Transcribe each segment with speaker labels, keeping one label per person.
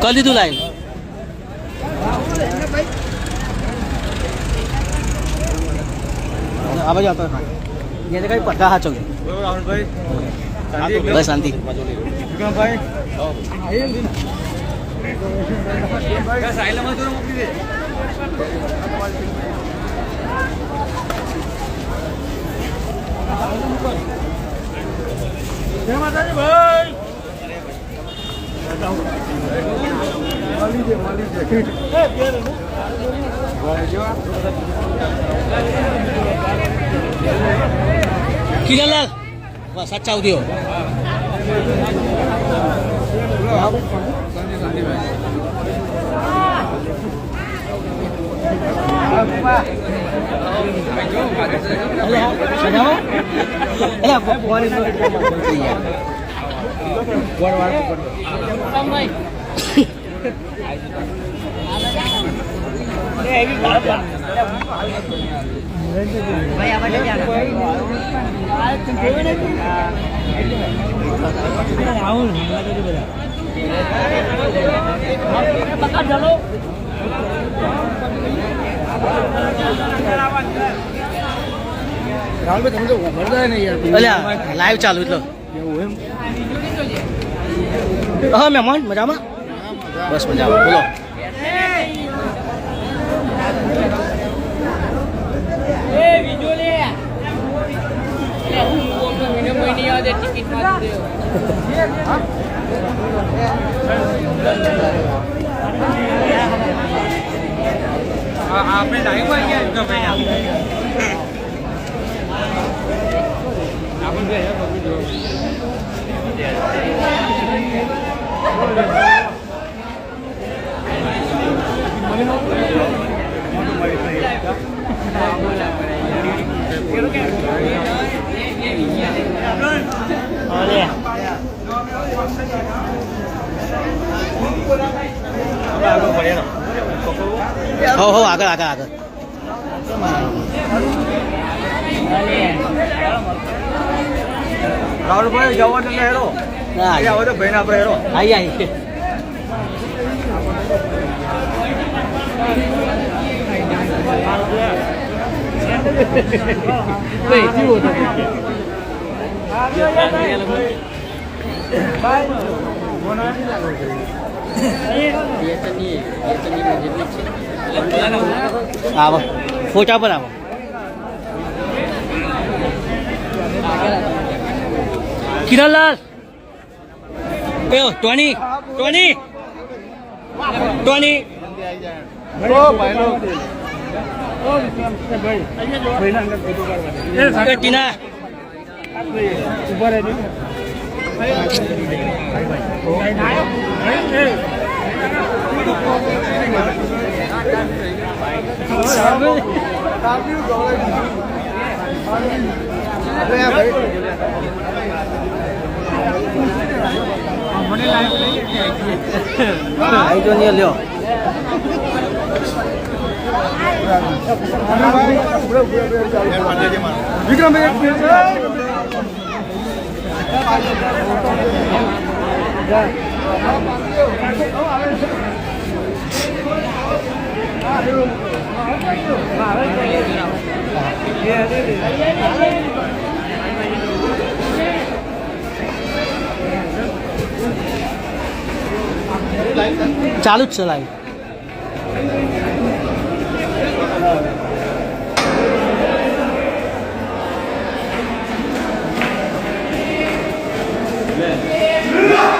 Speaker 1: કરી દીધું લાઈન આ બાજુ આવતો એને શાંતિ किती लाग बस अच्छा उद्या Hello, hello. Hello, qua qua không ơi Hãy subscribe cho kênh Ghiền Mì Gõ Để không bỏ lỡ những video hấp dẫn ચાલુ એટલે હા મહેમાન મજામાં? બસ મજામાં બોલો.
Speaker 2: આપણે લાઈવ આવી
Speaker 1: હો હો આગળ આગળ આગળ
Speaker 2: રાહુલભાઈ જવા ને હેરો. આવો તો ભાઈને આપણે હેરો.
Speaker 1: આઈ આઈ આવો. ફોટા પર આવો. કિરણલાલ. એ ટોની ટોની. ટોની. એ ટીના. આઈ જો ને લ્યો ચાલુ જ છે લાઈવ Yeah.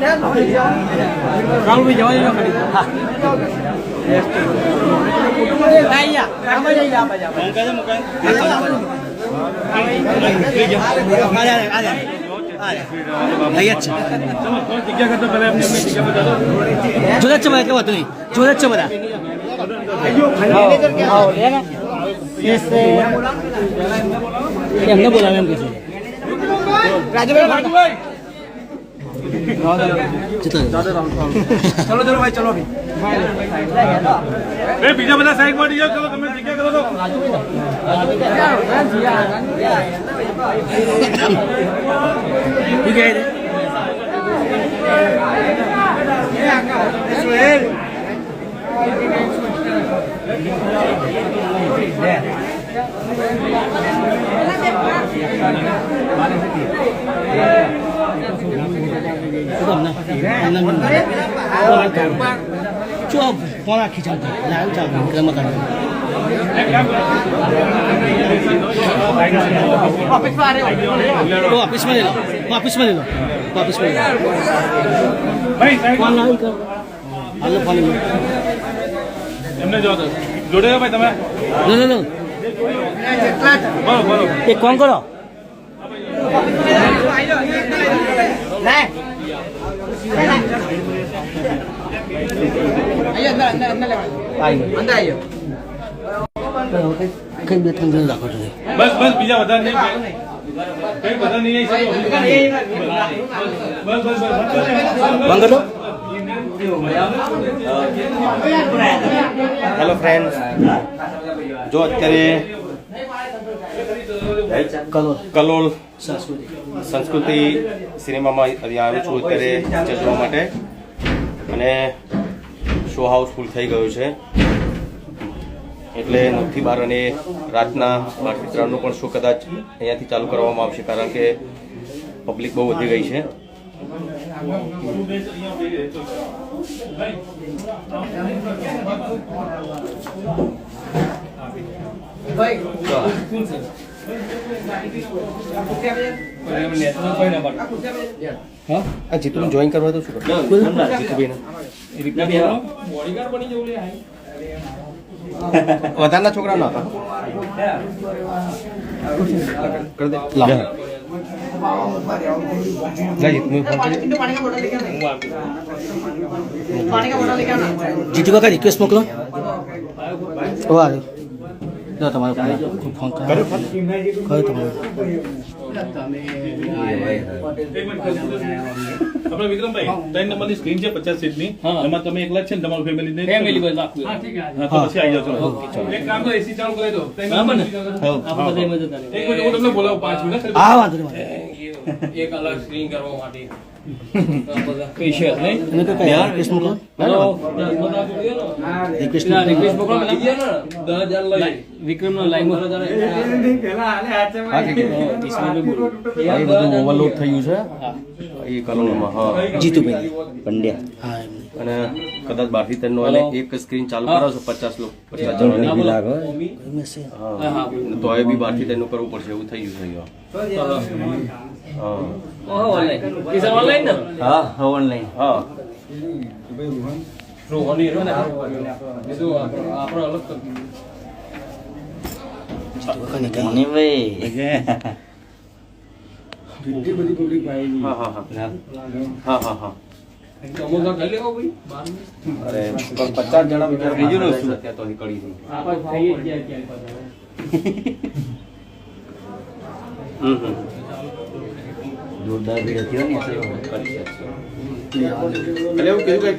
Speaker 1: પડ્યો જવા દેજો જોડે જ છે બધા કે વાંધો નહીં જોડે જ બધા. એમને બોલાવે એમ કે છે.
Speaker 2: ચલો ચલો, ભાઈ, ચલો.
Speaker 3: એ બીજા બધા સાઈડમાં જાઓ ચલો, તમે જગ્યા કરો તો
Speaker 1: કહે છે? શું કામ ના? ચો ફોન આખી ચાલતો લાવ ચાલતો ક્રમ કાઢો ઓફિસમાં લઈ લો ઓફિસમાં લઈ લો ઓફિસમાં લઈ લો ફોન લાવી કર હાલો ફોન લઈ લો
Speaker 3: એમને જો જોડે ભાઈ તમે.
Speaker 1: લો લો લો.
Speaker 3: બોલો બોલો
Speaker 1: એક કોણ કરો. કઈ બે ત્રણ રાખો છો
Speaker 3: બસ બસ બીજા બધા નહીં કઈ બધા નહીં બસ
Speaker 4: હેલો ફ્રેન્ડ જો અત્યારે કલોલ
Speaker 1: સંસ્કૃતિ
Speaker 4: સિનેમામાં અહીંયા આવ્યો છું અત્યારે પિક્ચર જોવા માટે. અને શો હાઉસફુલ થઈ ગયો છે. એટલે નવથી બાર અને રાતના ત્રણનો પણ શો કદાચ અહીંયાથી ચાલુ કરવામાં આવશે, કારણ કે પબ્લિક બહુ વધી ગઈ છે. આ જીતુને જોઈન કરવા તો શું વધારના છોકરા ના હતા. કરી દે. લાવ. લા જીતુ
Speaker 1: કાકા રિક્વેસ્ટ મોકલો. ઓ લો તમારો ફોન ફોન કરો
Speaker 4: ફોન
Speaker 1: કયો? તમારો?
Speaker 3: આપણે વિક્રમભાઈ ત્રણ નંબરની સ્ક્રીન છે પચાસ સીટની. એમાં તમે એકલા જ છે ને તમારું ફેમિલી
Speaker 2: ફેમિલી બસ આખું.
Speaker 3: હા પછી આવી જાઓ ચલો. એક કામ તો એસી ચાલુ કરી દો. એક મિનિટ હું તમને બોલાવું પાંચ મિનિટ.
Speaker 1: હા વાંધો વાંધો નહીં.
Speaker 2: એક અલગ સ્ક્રીન કરવા માટે
Speaker 4: ઓવરલોડ થયું છે એ કલોલમાં હા
Speaker 1: જીતુભાઈ પંડ્યા હા
Speaker 4: અને કદાચ બારથી એક સ્ક્રીન ચાલુ કરાવશો પચાસ લોકો પચાસ તો એ બી બારથી ત્રણનું કરવું પડશે એવું થઈ ગયું છે હા
Speaker 2: ઓનલાઈન ને
Speaker 4: હા ઓનલાઈન હા
Speaker 2: રોહની રહ્યો ને બીજું આપણો આપણો અલગ તો
Speaker 1: જીતુ કાકાની
Speaker 4: હા હા હા હા હા હા
Speaker 2: અમુક તો કરી લેવો ભાઈ
Speaker 4: અરે પણ પચાસ જણા વિચાર થઈ ગયું ને શું અત્યારે તો નીકળી ગઈ
Speaker 2: આપણે ખાઈએ જ જાય ક્યાંય પાછા.
Speaker 4: હમ હમ
Speaker 1: જોરદાર ભીડ હતી ને એટલે.
Speaker 4: કરી શકશો. એટલે એવું કીધું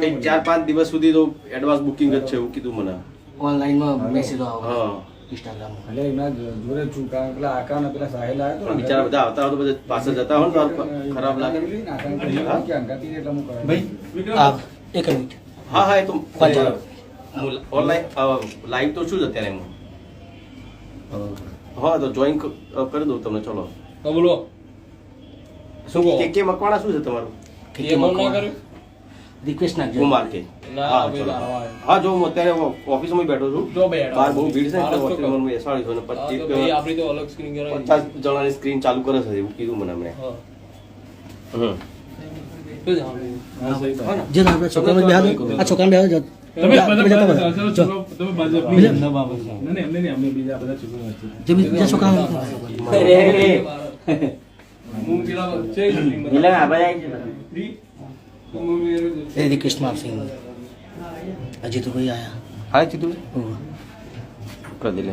Speaker 4: કે ચાર પાંચ દિવસ સુધી તો એડવાન્સ બુકિંગ જ છે એવું કીધું મને.
Speaker 1: ઓનલાઈનમાં મેસેજો આવે.
Speaker 4: હા.
Speaker 5: એટલે એમના જોડે છું કારણ કે પેલા આકા ને પેલા સાહેલ આવ્યો હતો
Speaker 4: બિચારા બધા આવતા હોય બધા પાછળ જતા હોય ને ખરાબ લાગે.
Speaker 5: હું? કરાવી.
Speaker 3: ભાઈ
Speaker 1: એક મિનિટ.
Speaker 4: હા હા એ તો ઓનલાઈન લાઈવ તો છું જ અત્યારે હું હા તો જોઈન કરી દઉં તમને ચલો.
Speaker 2: તો બોલો. શું કહો
Speaker 4: કે કે મકવાણા શું છે તમારું
Speaker 2: એ મન ના કર્યું
Speaker 1: રિક્વેસ્ટ નાખજો
Speaker 4: કુમાર કે
Speaker 2: ના,
Speaker 4: હા
Speaker 2: ભાઈ,
Speaker 4: ચલો.
Speaker 2: ના, હા.
Speaker 4: હા જો હું અત્યારે ઓફિસમાં બેઠો છું
Speaker 2: જો ભાઈ,
Speaker 4: બહાર બહુ ભીડ છે ને
Speaker 2: માણસ તો
Speaker 4: તો ઓફિસમાં હું બેસાડી છું અને
Speaker 2: હા, તો ભાઈ,
Speaker 4: પચીસ
Speaker 2: આપણી તો અલગ સ્ક્રીન કરાવી
Speaker 4: પચાસ જણાની સ્ક્રીન ચાલુ કરે છે એવું કીધું મને હમણાં
Speaker 2: હા
Speaker 4: હમ.
Speaker 2: તો જ સાંભળ્યું.
Speaker 3: હા સહી વાત.
Speaker 1: જો આપણા છોકરાને બેહા દો આ છોકરાને બેહા દો
Speaker 3: તમે બધા
Speaker 1: તમે જતા
Speaker 3: બધા
Speaker 1: રહો.
Speaker 3: છોકરાઓ-
Speaker 1: જો
Speaker 3: તમે બાજુ
Speaker 1: બીજા-
Speaker 3: ના, ના, એમને નહીં, અમે બીજા બધા છોકરાઓ વચ્ચે.
Speaker 1: જે બીજા છોકરાને
Speaker 2: હું પેલા છે જ screen માં.
Speaker 1: એ રિક્વેસ્ટ મારશે હજી તો કોઈ આયા
Speaker 4: હા
Speaker 1: હોવે.
Speaker 4: કરી દે.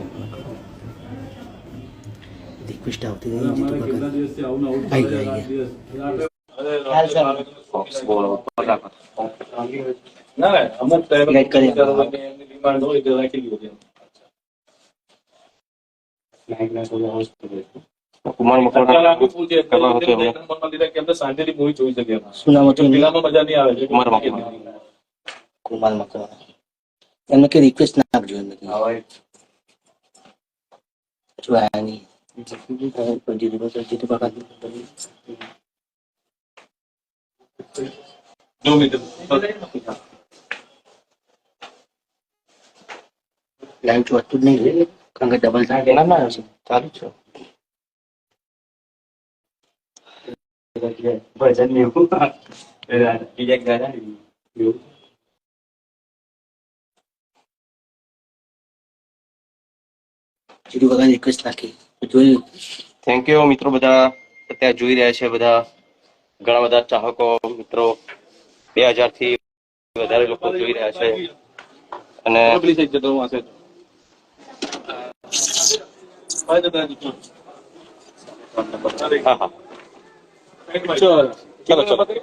Speaker 1: રિક્વેસ્ટ આવતી
Speaker 3: અમારા
Speaker 1: જીતુ
Speaker 3: દિવસથી આવું ને આવું
Speaker 1: ગયા,
Speaker 3: ના, અમુક time
Speaker 1: Guide કરી આપો.
Speaker 3: એમની demand હોય તો રાખેલી હોય એમ.
Speaker 4: કુમાર
Speaker 3: અત્યારે
Speaker 4: મકવાણા
Speaker 3: આખું full છે.
Speaker 4: કરવા હતું એમને.
Speaker 3: એક નંબરમાં લીધા કે એમને શાંતિથી movie જોઈ શકીએ એમ.
Speaker 1: શું નામ હતું એમનું?
Speaker 3: પેલામાં મજા નહીં આવે છે.
Speaker 4: કુમાર મકવાણા.
Speaker 1: કુમાર મકવાણા એમને કે રિક્વેસ્ટ નાખજો એમને કે. જો આયા નહીં જીતુ કાકા જીતુ કાકા
Speaker 3: જો મિત્ર.
Speaker 1: લાઈવ ચોટતું જ નહીં કારણ કે ડબલ થાય
Speaker 4: ના ના ચાલુ જ
Speaker 1: એવું જોઈ
Speaker 4: થેન્ક યુ મિત્રો બધા. અત્યારે જોઈ રહ્યા છે બધા ઘણા બધા ચાહકો મિત્રો. બે હજારથી વધારે લોકો જોઈ રહ્યા છે. અને
Speaker 3: હું. હા, જતા રહેજો.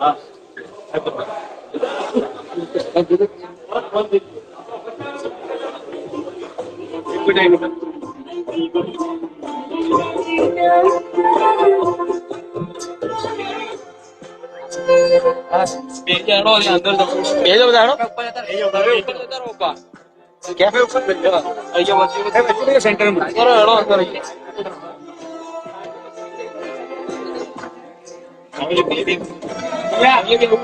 Speaker 4: હા હા
Speaker 3: ચલો.
Speaker 4: ચલો ચલો
Speaker 3: હા. એક મિનિટ, એક મિનિટ.
Speaker 2: બે જાણો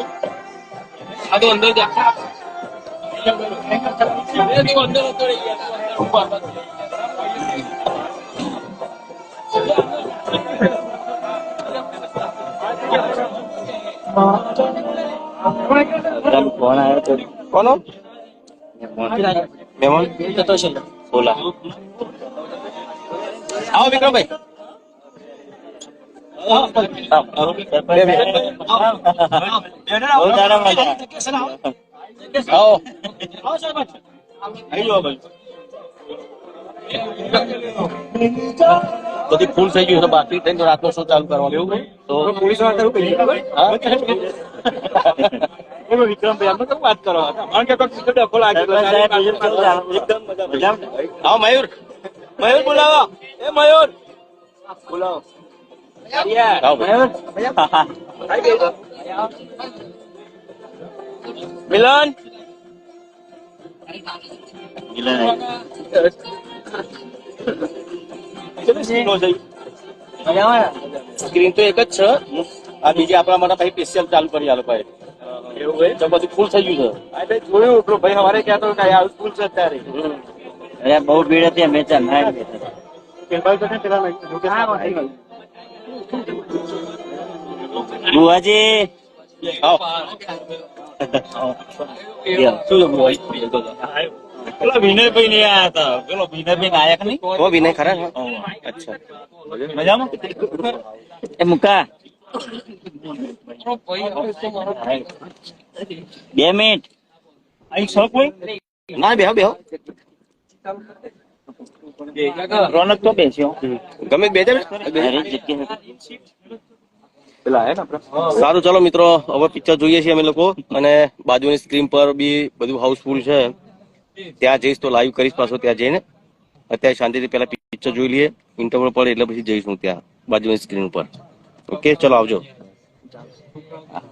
Speaker 2: અને અંદર જતો.
Speaker 4: બેજો બધા હેડો.
Speaker 2: હવે ઉપર જતા રહો, પા.
Speaker 4: અહીંયા વચ્ચે-
Speaker 2: કરો, હેડો, અંદર અહીંયા. આ તો અંદર જા. એ તો અંદર હતો રે
Speaker 4: કોનો મહેમાન
Speaker 1: જતો છે
Speaker 4: બોલા આવો વિક્રમભાઈ આવો બધી ફૂલ થઈ ગયું છે બાકી થઈને રાતનો શો ચાલુ કરવાનો. એવું તો પોલીસ હા? મયુર. મયુર બોલાવો. એ મયુર. બોલાવો. આવો ભાઈ. મિલન સ્ક્રીન તો એક જ છે. આ બીજી આપણા માટે ભાઈ સ્પેશિયલ ચાલુ કરી આલો ભાઈ એવું હોય? તો બધું ફૂલ થઈ ગયું છે. જોયું પેલો ભાઈ અમારે ક્યાં તો કઈ આવું ફૂલ છે અત્યારે.
Speaker 6: અરે બહુ ભીડ હતી અમે ચાલ ના બુઆજી
Speaker 4: આવો
Speaker 6: શું પેલો વિનયભાઈ નહીં આયા હતા પેલો વિનયભાઈ આયા કે નહીં
Speaker 4: ઓ વિનય ખરા અચ્છા
Speaker 6: મજામાં એ મુકા બે મિનિટ અહીં છો કોઈ
Speaker 4: ના બેહો બેહો
Speaker 6: રોનક તો બેસ્યો
Speaker 4: ગમે બે
Speaker 6: જગ્યા. પેલા હે ને
Speaker 4: સારું ચાલો મિત્રો હવે પિક્ચર જોઈએ છીએ અમે લોકો અને બાજુની સ્ક્રીન પર બી બધું હાઉસફુલ છે. ત્યાં જઈશ તો લાઈવ કરીશ પાછો ત્યાં જઈને. અત્યારે શાંતિથી પેલા પિક્ચર જોઈ લઈએ. ઇન્ટરવલ પડે એટલે પછી જઈશ હું ત્યાં બાજુની સ્ક્રીન ઉપર. ઓકે ચલો આવજો.
Speaker 6: હા.